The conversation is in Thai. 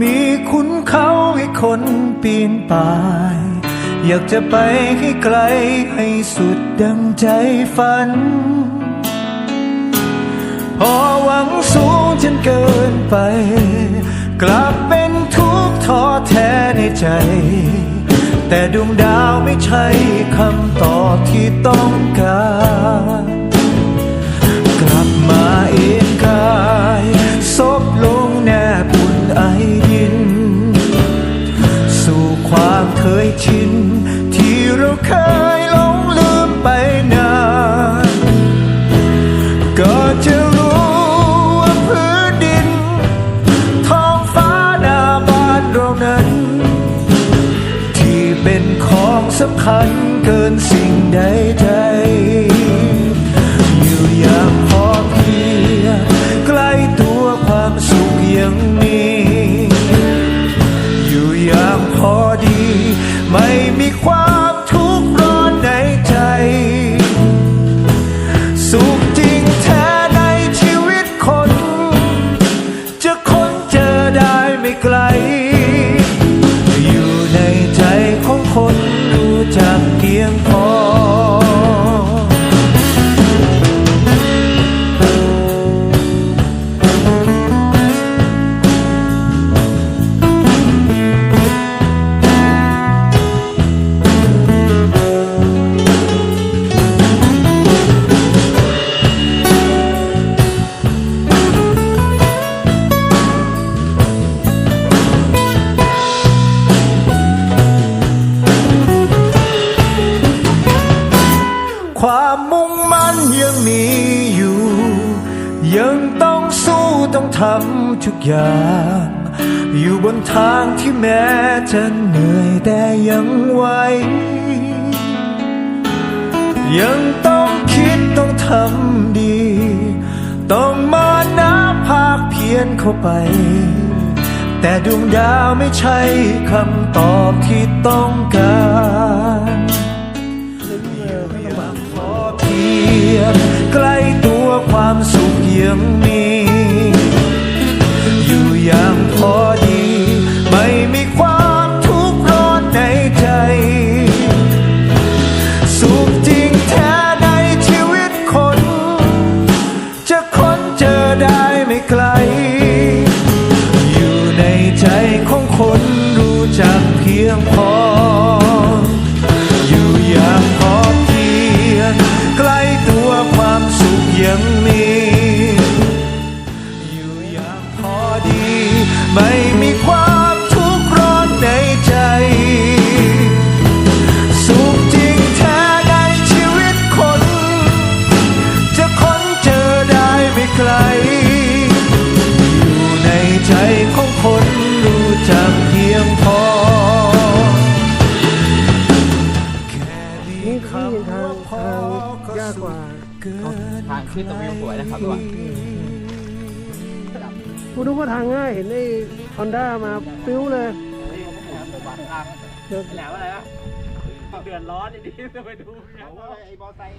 มีคนปีนป่าย อยากจะไปให้ไกลให้สุดดังใจฝัน พอหวังสูงจนเกินไป กลับเป็นทุกข์ท้อแท้ในใจ แต่ดวงดาวไม่ใช่คำตอบที่ต้องการ คัญเกินสิ่งใดใดๆอยู่อย่างพอเพียงใกล้ตัวความสุขยังมี อยู่อย่างพอดี ไม่มีความทุกข์ร้อนในใจ สุขจริงแท้ในชีวิตคน จะค้นเจอได้ไม่ไกล อยู่ในใจของคน ต้องทำทุกอย่าง อยู่บนทางที่แม้จะเหนื่อยแต่ยังไหวยังต้องคิดต้องทำดี ต้องมานะภาคเพียนเข้าไป แต่ดวงดาวไม่ใช่คำตอบที่ต้องการ ยังมี ทางขึ้นตรงวิวสวยนะครับทุกคนกูนึกว่าทางง่ายเห็นไอ้ฮอนด้ามาปิ้วเลยเดี๋ยวแหลมอะไรวะเดือดร้อนดีๆจะไปดูนะไอ้บอไซค์